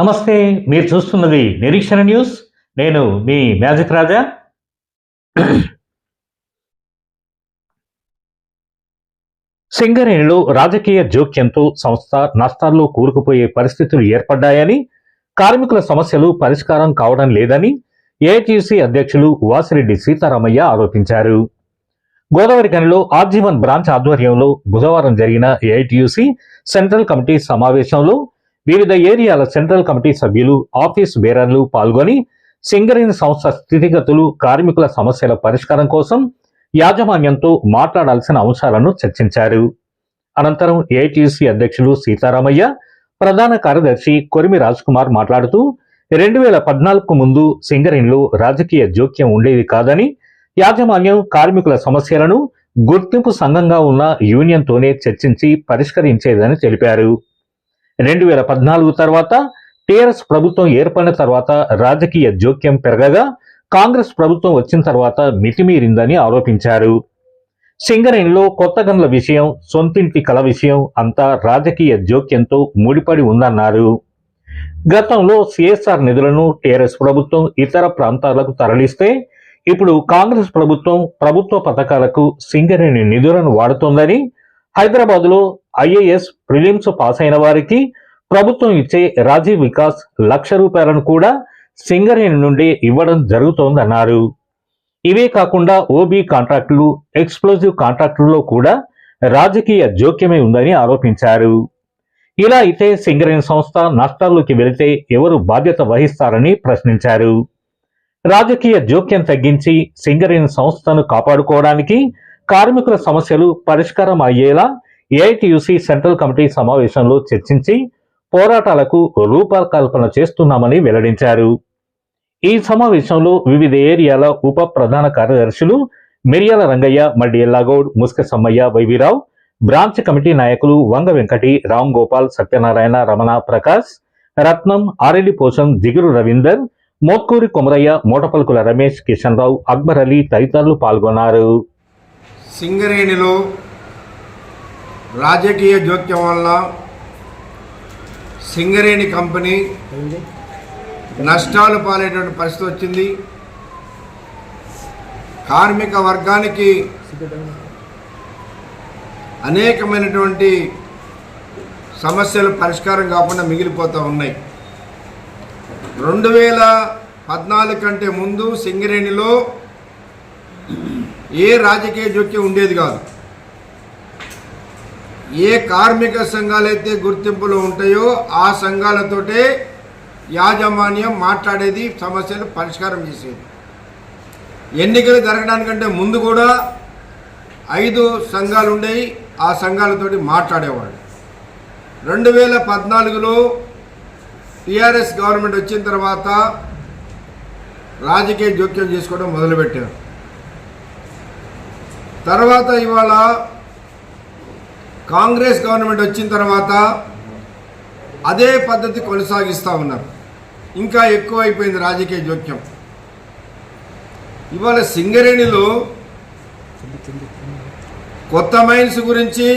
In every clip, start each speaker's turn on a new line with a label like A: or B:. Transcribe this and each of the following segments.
A: నమస్తే మీరు చూస్తున్నది నిరీక్షణ న్యూస్. నేను మీ మ్యాజిక్ రాజా. సింగరేణిలో రాజకీయ జోక్యంతో సంస్థ నష్టాల్లో కూరుకుపోయే పరిస్థితులు ఏర్పడ్డాయని కార్మికుల సమస్యలు పరిష్కారం కావడం లేదని ఏఐటీయూసీ అధ్యక్షులు వాసిరెడ్డి సీతారామయ్య ఆరోపించారు. గోదావరి గనిలో ఆర్జీవన్ బ్రాంచ్ ఆధ్వర్యంలో బుధవారం జరిగిన ఏఐటీయూసీ సెంట్రల్ కమిటీ సమావేశంలో వివిధ ఏరియాల సెంట్రల్ కమిటీ సభ్యులు ఆఫీస్ బేరర్లు పాల్గొని సింగరేణి సంస్థ స్థితిగతులు కార్మికుల సమస్యల పరిష్కారం కోసం యాజమాన్యంతో మాట్లాడాల్సిన అంశాలను చర్చించారు. అనంతరం ఏఐటీసీ అధ్యక్షులు సీతారామయ్య ప్రధాన కార్యదర్శి కొరిమి రాజ్ కుమార్ మాట్లాడుతూ రెండు వేల పద్నాలుగుకు ముందు సింగరేణిలో రాజకీయ జోక్యం ఉండేది కాదని యాజమాన్యం కార్మికుల సమస్యలను గుర్తింపు సంఘంగా ఉన్న యూనియన్తోనే చర్చించి పరిష్కరించేదని తెలిపారు. రెండు వేల పద్నాలుగు తర్వాత టీఆర్ఎస్ ప్రభుత్వం ఏర్పడిన తర్వాత రాజకీయ జోక్యం పెరగగా కాంగ్రెస్ ప్రభుత్వం వచ్చిన తర్వాత మితిమీరిందని ఆరోపించారు. సింగరేణిలో కొత్త గనుల విషయం సొంతింటి కల విషయం అంతా రాజకీయ జోక్యంతో ముడిపడి ఉందన్నారు. గతంలో సిఎస్ఆర్ నిధులను టీఆర్ఎస్ ప్రభుత్వం ఇతర ప్రాంతాలకు తరలిస్తే ఇప్పుడు కాంగ్రెస్ ప్రభుత్వం ప్రభుత్వ పథకాలకు సింగరేణి నిధులను వాడుతోందని హైదరాబాద్లో ఐఏఎస్ ప్రిలిమ్స్ పాస్ అయిన వారికి ప్రభుత్వం ఇచ్చే రాజీవ్ వికాస్ లక్ష రూపాయలను కూడా సింగరేణి నుండి ఇవ్వడం జరుగుతోందన్నారు. ఇవే కాకుండా ఓబీ కాంట్రాక్టులు ఎక్స్ప్లోజివ్ కాంట్రాక్టుల్లో కూడా రాజకీయ జోక్యమే ఉందని ఆరోపించారు. ఇలా అయితే సింగరేణి సంస్థ నష్టాల్లోకి వెళితే ఎవరు బాధ్యత వహిస్తారని ప్రశ్నించారు. రాజకీయ జోక్యం తగ్గించి సింగరేణి సంస్థను కాపాడుకోవడానికి కార్మికుల సమస్యలు పరిష్కారం అయ్యేలా ఏఐటియుసి సెంట్రల్ కమిటీ సమావేశంలో చర్చించి పోరాటాలకు రూపకల్పన చేస్తున్నామని వెల్లడించారు. ఈ సమావేశంలో వివిధ ఏరియాల ఉప ప్రధాన కార్యదర్శులు మిరియాల రంగయ్య మడ్డి ఎల్లాగౌడ్ ముస్క సమ్మయ్య వైవిరావు బ్రాంచ్ కమిటీ నాయకులు వంగ వెంకటి రామ్ గోపాల్ సత్యనారాయణ రమణ ప్రకాష్ రత్నం ఆరెడ్డి పోషం దిగురు రవీందర్ మోత్కూరి కొమరయ్య మోటపల్కుల రమేష్ కిషన్ రావు అక్బర్ అలీ తదితరులు పాల్గొన్నారు.
B: సింగరేణిలో రాజకీయ జోక్యం వల్ల సింగరేణి కంపెనీ నష్టాలు పాలైనటువంటి పరిస్థితి వచ్చింది. కార్మిక వర్గానికి అనేకమైనటువంటి సమస్యలు పరిష్కారం కాకుండా మిగిలిపోతూ ఉన్నాయి. రెండు వేల పద్నాలుగు కంటే ముందు సింగరేణిలో ఏ రాజకీయ జోక్యం ఉండేది కాదు. ఏ కార్మిక సంఘాలైతే గుర్తింపులో ఉంటాయో ఆ సంఘాలతోటే యాజమాన్యం మాట్లాడేది సమస్యలు పరిష్కారం చేసేది. ఎన్నికలు జరగడానికంటే ముందు కూడా ఐదు సంఘాలు ఉండేవి ఆ సంఘాలతోటి మాట్లాడేవాడు రెండు వేల పద్నాలుగులో టీఆర్ఎస్ గవర్నమెంట్ వచ్చిన తర్వాత రాజకీయ జోక్యం చేసుకోవడం మొదలుపెట్టారు. తర్వాత ఇవాళ కాంగ్రెస్ గవర్నమెంట్ వచ్చిన తర్వాత అదే పద్ధతి కొనసాగిస్తూ ఉన్నారు. ఇంకా ఎక్కువైపోయింది రాజకీయ జోక్యం. ఇవాళ సింగరేణిలో కొత్త మైన్స్ గురించి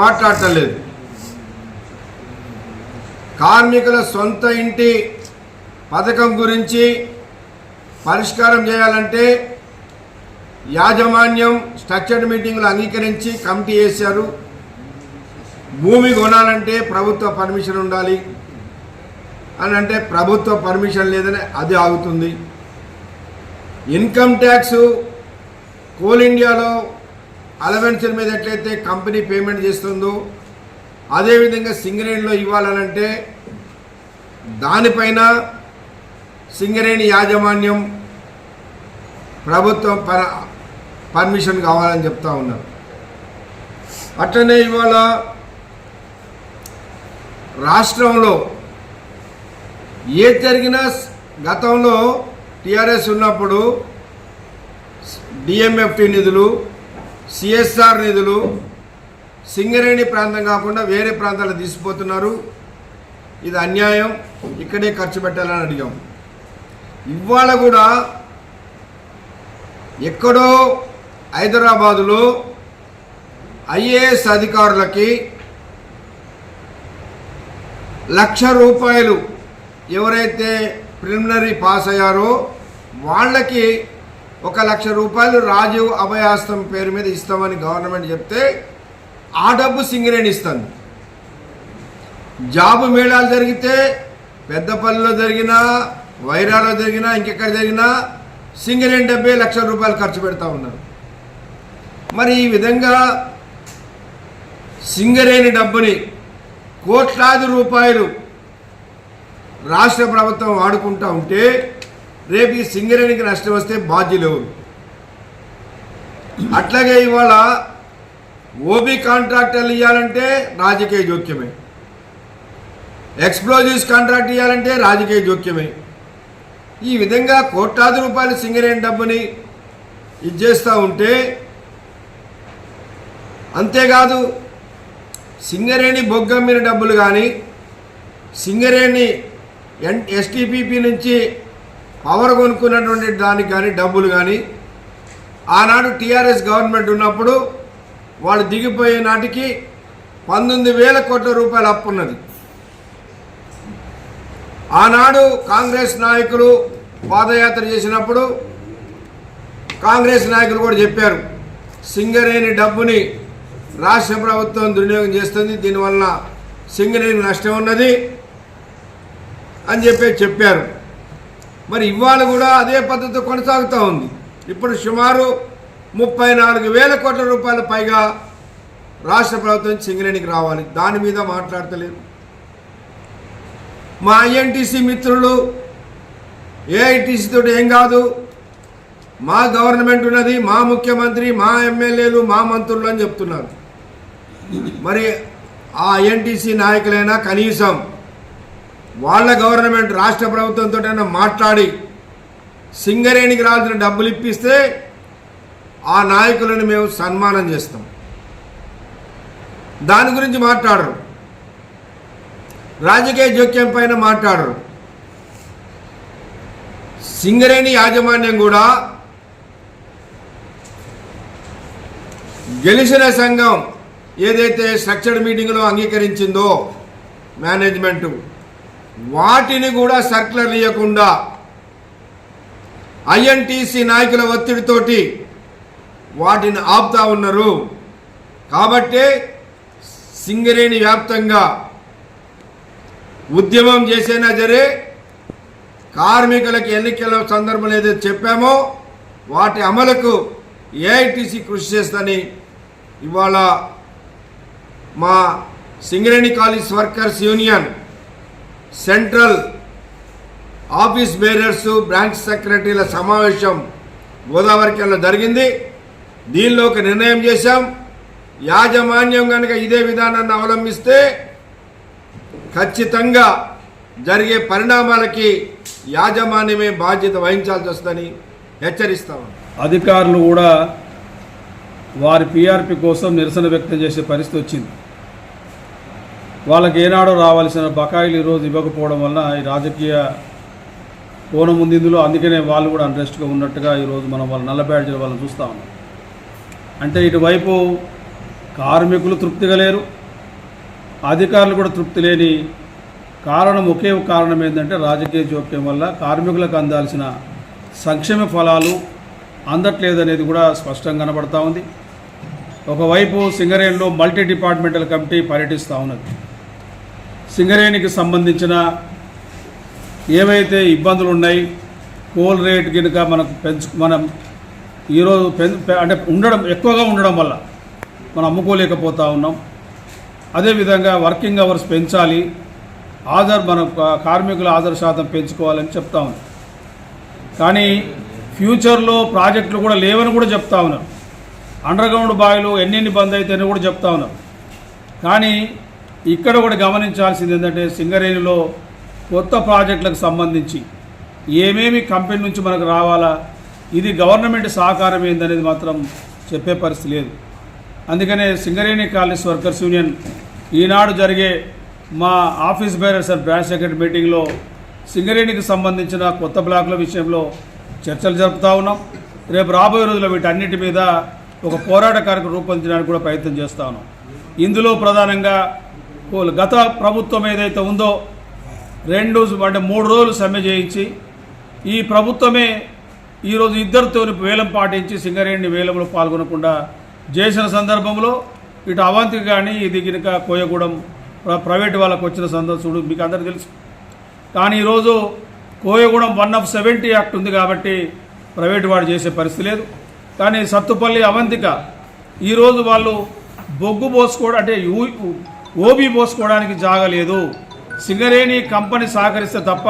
B: మాట్లాడటలేదు కార్మికుల సొంత ఇంటి పథకం గురించి పరిష్కారం చేయాలంటే యాజమాన్యం స్ట్రక్చర్డ్ మీటింగ్లు అంగీకరించి కమిటీ వేశారు. భూమి కొనాలంటే ప్రభుత్వ పర్మిషన్ ఉండాలి. అని అంటే ప్రభుత్వ పర్మిషన్ లేదని అది ఆగుతుంది. ఇన్కమ్ ట్యాక్స్ కోల్ ఇండియాలో అలవెన్సుల మీద ఎట్లయితే కంపెనీ పేమెంట్ చేస్తుందో అదేవిధంగా సింగరేణిలో ఇవ్వాలనంటే దానిపైన సింగరేణి యాజమాన్యం ప్రభుత్వం పర పర్మిషన్ కావాలని చెప్తా ఉన్నారు. అట్లనే ఇవాళ రాష్ట్రంలో ఏ జరిగినా గతంలో టిఆర్ఎస్ ఉన్నప్పుడు డిఎంఎఫ్టి నిధులు సిఎస్ఆర్ నిధులు సింగరేణి ప్రాంతం కాకుండా వేరే ప్రాంతాలు తీసిపోతున్నారు. ఇది అన్యాయం. ఇక్కడే ఖర్చు పెట్టాలని అడిగాం. ఇవాళ కూడా ఎక్కడో హైదరాబాదులో ఐఏఎస్ అధికారులకి లక్ష రూపాయలు ఎవరైతే ప్రిలిమినరీ పాస్ అయ్యారో వాళ్ళకి ఒక లక్ష రూపాయలు రాజీవ్ అభయాస్తం పేరు మీద ఇస్తామని గవర్నమెంట్ చెప్తే ఆ డబ్బు సింగరేణి ఇస్తుంది. జాబు మేళాలు జరిగితే పెద్దపల్లిలో జరిగినా వైరాలో జరిగినా ఇంకెక్కడ జరిగినా సింగరేణి డబ్బే లక్ష రూపాయలు ఖర్చు పెడతా ఉన్నారు. మరి ఈ విధంగా సింగరేణి డబ్బుని కోట్లాది రూపాయలు రాష్ట్ర ప్రభుత్వం వాడుకుంటూ ఉంటే రేపు ఈ సింగరేణికి నష్టం వస్తే బాధ్యులు ఎవరు? అట్లాగే ఇవాళ ఓబీ కాంట్రాక్టర్లు ఇవ్వాలంటే రాజకీయ జోక్యమే. ఎక్స్ప్లోజివ్స్ కాంట్రాక్ట్ ఇవ్వాలంటే రాజకీయ జోక్యమే. ఈ విధంగా కోట్లాది రూపాయలు సింగరేణి డబ్బుని ఇచ్చేస్తూ ఉంటే అంతేకాదు సింగరేణి బొగ్గమ్మిన డబ్బులు కానీ సింగరేణి ఎన్ ఎస్టీపీపీ నుంచి పవర్ కొనుక్కున్నటువంటి దానికి కానీ డబ్బులు కానీ ఆనాడు టీఆర్ఎస్ గవర్నమెంట్ ఉన్నప్పుడు వాళ్ళు దిగిపోయే నాటికి పంతొమ్మిది వేల కోట్ల రూపాయలు అప్పున్నది ఆనాడు కాంగ్రెస్ నాయకులు పాదయాత్ర చేసినప్పుడు కాంగ్రెస్ నాయకులు కూడా చెప్పారు సింగరేణి డబ్బుని రాష్ట్ర ప్రభుత్వం దుర్వినియోగం చేస్తుంది. దీనివల్ల సింగరేణి నష్టం ఉన్నది అని చెప్పి చెప్పారు. మరి ఇవాళ కూడా అదే పద్ధతి కొనసాగుతూ ఉంది. ఇప్పుడు సుమారు ముప్పై నాలుగు వేల కోట్ల రూపాయల పైగా రాష్ట్ర ప్రభుత్వం సింగరేణికి రావాలి. దాని మీద మాట్లాడతలేదు. మా ఐఎన్టీసీ మిత్రులు ఏఐటీసీతో ఏం కాదు. మా గవర్నమెంట్ ఉన్నది మా ముఖ్యమంత్రి మా ఎమ్మెల్యేలు మా మంత్రులు అని చెప్తున్నారు. మరి ఆ ఐఎన్టీసీ నాయకులైనా కనీసం వాళ్ళ గవర్నమెంట్ రాష్ట్ర ప్రభుత్వంతో మాట్లాడి సింగరేణికి రావాల్సిన డబ్బులు ఇప్పిస్తే ఆ నాయకులను మేము సన్మానం చేస్తాం. దాని గురించి మాట్లాడరు. రాజకీయ జోక్యం పైన మాట్లాడరు. సింగరేణి యాజమాన్యం కూడా గెలిచిన సంఘం ఏదైతే స్ట్రక్చర్డ్ మీటింగ్లో అంగీకరించిందో మేనేజ్మెంటు వాటిని కూడా సర్క్యులర్ ఇవ్వకుండా ఐఎన్టీసీ నాయకుల ఒత్తిడితోటి వాటిని ఆపుతా ఉన్నారు. కాబట్టే సింగరేణి వ్యాప్తంగా ఉద్యమం చేసేనా సరే కార్మికులకు ఎన్నికల సందర్భం ఏదైతే చెప్పామో వాటి అమలుకు ఏఐటీసీ కృషి చేస్తని ఇవాళ మా Singareni college workers union central office bearers branch సెక్రటరీల సమావేశం గోదావరికంలో జరిగింది. దీనిలో ఒక నిర్ణయం చేశాం. యాజమాన్యం కనుక ఇదే విధానాన్ని అవలంబిస్తే ఖచ్చితంగా జరిగే పరిణామాలకి యాజమాన్యమే బాధ్యత వహించాల్సి వస్తుందని హెచ్చరిస్తాము
C: అధికారులు కూడా వారి పీఆర్పీ కోసం నిరసన వ్యక్తం చేసే పరిస్థితి వచ్చింది. వాళ్ళకి ఏనాడో రావాల్సిన బకాయిలు ఈరోజు ఇవ్వకపోవడం వలన ఈ రాజకీయ కోణం ఉంది ఇందులో. అందుకనే వాళ్ళు కూడా అన్రెస్ట్గా ఉన్నట్టుగా ఈరోజు మనం వాళ్ళు నల్ల బ్యాడ్జీల వాళ్ళని చూస్తూ ఉన్నాం. అంటే ఇటువైపు కార్మికులు తృప్తిగా లేరు. అధికారులు కూడా తృప్తి లేని కారణం ఒకే కారణం ఏంటంటే రాజకీయ జోక్యం వల్ల కార్మికులకు అందాల్సిన సంక్షేమ ఫలాలు అందట్లేదనేది కూడా స్పష్టంగా కనబడతా ఉంది. ఒకవైపు సింగరేణిలో మల్టీ డిపార్ట్మెంటల్ కమిటీ పర్యటిస్తూ ఉన్నది. సింగరేణికి సంబంధించిన ఏవైతే ఇబ్బందులు ఉన్నాయి కోల్ రేట్ కనుక మనకు పెంచు మనం ఈరోజు పె- అంటే ఉండడం ఎక్కువగా ఉండడం వల్ల మనం అమ్ముకోలేకపోతా ఉన్నాం. అదేవిధంగా వర్కింగ్ అవర్స్ పెంచాలి. ఆధార్ మన కార్మికుల ఆధార్ శాతం పెంచుకోవాలని చెప్తా ఉన్నాం. కానీ ఫ్యూచర్లో ప్రాజెక్టులు కూడా లేవని కూడా చెప్తా ఉన్నాం అండర్గ్రౌండ్ బావిలు ఎన్నెన్ని బంద్ అయితేనే కూడా చెప్తా ఉన్నాం కానీ ఇక్కడ కూడా గమనించాల్సింది ఏంటంటే సింగరేణిలో కొత్త ప్రాజెక్టులకు సంబంధించి ఏమేమి కంపెనీ నుంచి మనకు రావాలా ఇది గవర్నమెంట్ సహకారం ఏందనేది మాత్రం చెప్పే పరిస్థితి లేదు. అందుకనే సింగరేణి కాలేజ్ వర్కర్స్ యూనియన్ ఈనాడు జరిగే మా office bearers and branch secretary మీటింగ్లో సింగరేణికి సంబంధించిన కొత్త బ్లాకుల విషయంలో చర్చలు జరుపుతా ఉన్నాం. రేపు రాబోయే రోజుల్లో వీటన్నిటి మీద ఒక పోరాట కార్యక్రమం రూపొందించడానికి కూడా ప్రయత్నం చేస్తా ఉన్నాం. ఇందులో ప్రధానంగా గత ప్రభుత్వం ఏదైతే ఉందో రెండు అంటే మూడు రోజులు సమ్మె చేయించి ఈ ప్రభుత్వమే ఈరోజు ఇద్దరితో వేలం పాటించి సింగరేణి వేలంలో పాల్గొనకుండా చేసిన సందర్భంలో ఇటు అవంతి కానీ ఇది కనుక కోయగూడెం ప్రైవేట్ వాళ్ళకు వచ్చిన సందర్శుడు మీకు అందరికీ తెలుసు. కానీ ఈరోజు Koyagudem one of seventy act ఉంది కాబట్టి ప్రైవేటు వాడు చేసే పరిస్థితి లేదు. కానీ సత్తుపల్లి అవంతిక ఈరోజు వాళ్ళు బొగ్గు పోసుకోవడం అంటే ఓబీ పోసుకోవడానికి జాగలేదు సింగరేణి కంపెనీ సహకరిస్తే తప్ప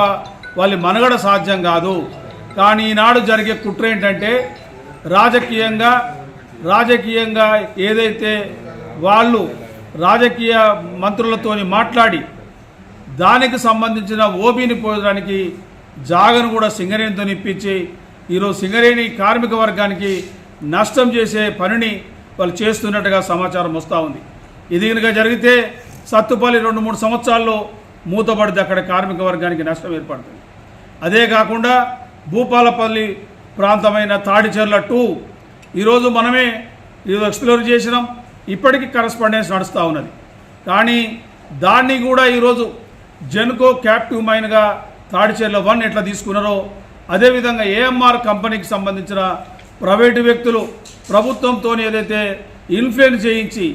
C: వాళ్ళ మనుగడ సాధ్యం కాదు. కానీ ఈనాడు జరిగే కుట్ర ఏంటంటే రాజకీయంగా రాజకీయంగా ఏదైతే వాళ్ళు రాజకీయ మంత్రులతోని మాట్లాడి దానికి సంబంధించిన ఓబీని పోయడానికి జాగను కూడా సింగరేణితో ఇప్పించి ఈరోజు సింగరేణి కార్మిక వర్గానికి నష్టం చేసే పనిని వాళ్ళు చేస్తున్నట్టుగా సమాచారం వస్తూ ఉంది. ఇది కనుక జరిగితే సత్తుపల్లి రెండు మూడు సంవత్సరాల్లో మూతపడితే అక్కడ కార్మిక వర్గానికి నష్టం ఏర్పడుతుంది. అదే కాకుండా భూపాలపల్లి ప్రాంతమైన తాడిచెర్ల టూ ఈరోజు మనమే ఈరోజు ఎక్స్ప్లోర్ చేసినాం. ఇప్పటికీ కరస్పాండెన్స్ నడుస్తూ ఉన్నది. కానీ దాన్ని కూడా ఈరోజు జెన్కో క్యాప్టివ్ మైన్గా తాడిచెర్ల వన్ ఎట్లా తీసుకున్నారో అదేవిధంగా ఏఎంఆర్ కంపెనీకి సంబంధించిన ప్రైవేటు వ్యక్తులు ప్రభుత్వంతో ఏదైతే ఇన్ఫ్లుయెన్స్ చేయించి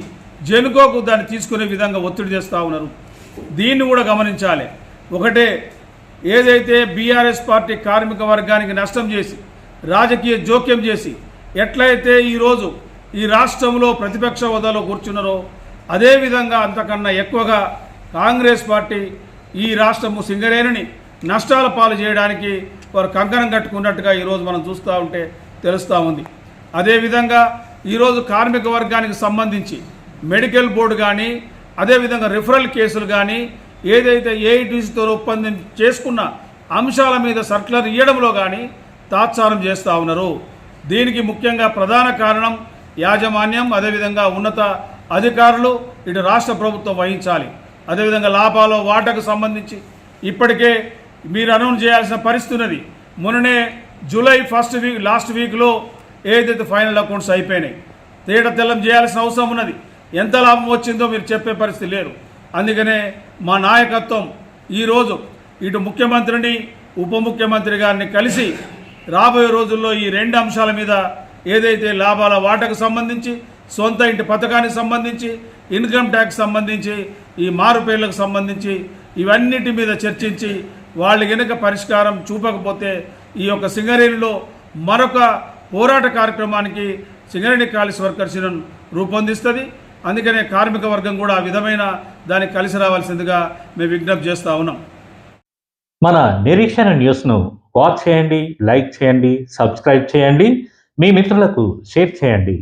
C: జెన్కోకు దాన్ని తీసుకునే విధంగా ఒత్తిడి చేస్తూ ఉన్నారు. దీన్ని కూడా గమనించాలి. ఒకటే ఏదైతే బీఆర్ఎస్ పార్టీ కార్మిక వర్గానికి నష్టం చేసి రాజకీయ జోక్యం చేసి ఎట్లయితే ఈరోజు ఈ రాష్ట్రంలో ప్రతిపక్ష హోదాలో కూర్చున్నారో అదేవిధంగా అంతకన్నా ఎక్కువగా కాంగ్రెస్ పార్టీ ఈ రాష్ట్రము సింగరేణిని నష్టాల పాలు చేయడానికి వారు కంకణం కట్టుకున్నట్టుగా ఈరోజు మనం చూస్తూ ఉంటే తెలుస్తూ ఉంది. అదేవిధంగా ఈరోజు కార్మిక వర్గానికి సంబంధించి మెడికల్ బోర్డు కానీ అదేవిధంగా రిఫరల్ కేసులు కానీ ఏదైతే ఏఐటీసీతో ఒప్పందం చేసుకున్న అంశాల మీద సర్క్యులర్ ఇవ్వడంలో కానీ తాత్సారం చేస్తూ ఉన్నారు. దీనికి ముఖ్యంగా ప్రధాన కారణం యాజమాన్యం అదేవిధంగా ఉన్నత అధికారులు ఇటు రాష్ట్ర ప్రభుత్వం వహించాలి. అదేవిధంగా లాభాలు వాటకు సంబంధించి ఇప్పటికే మీరు అనౌన్స్ చేయాల్సిన పరిస్థితి ఉన్నది. మొన్ననే జూలై ఫస్ట్ వీక్ లాస్ట్ వీక్లో ఏదైతే ఫైనల్ అకౌంట్స్ అయిపోయినాయి తేట తెల్లం చేయాల్సిన అవసరం ఉన్నది. ఎంత లాభం వచ్చిందో మీరు చెప్పే పరిస్థితి లేరు అందుకనే మా నాయకత్వం ఈరోజు ఇటు ముఖ్యమంత్రిని ఉప ముఖ్యమంత్రి గారిని కలిసి రాబోయే రోజుల్లో ఈ రెండు అంశాల మీద ఏదైతే లాభాల వాటకు సంబంధించి సొంత ఇంటి పథకానికి సంబంధించి ఇన్కమ్ ట్యాక్స్ సంబంధించి ఈ మారుపేర్లకు సంబంధించి ఇవన్నిటి మీద చర్చించి వాళ్ళు కనుక పరిష్కారం చూపకపోతే ఈ యొక్క సింగరేణిలో మరొక పోరాట కార్యక్రమానికి సింగరేణి కాలిస్ వర్కర్స్ రూపొందిస్తుంది. అందుకనే కార్మిక వర్గం కూడా ఆ విధమైన దానికి కలిసి రావాల్సిందిగా మేము విజ్ఞప్తి చేస్తూ ఉన్నాం.
A: మన నిరీక్షణ న్యూస్ను వాచ్ చేయండి లైక్ చేయండి సబ్స్క్రైబ్ చేయండి. మీ మిత్రులకు షేర్ చేయండి.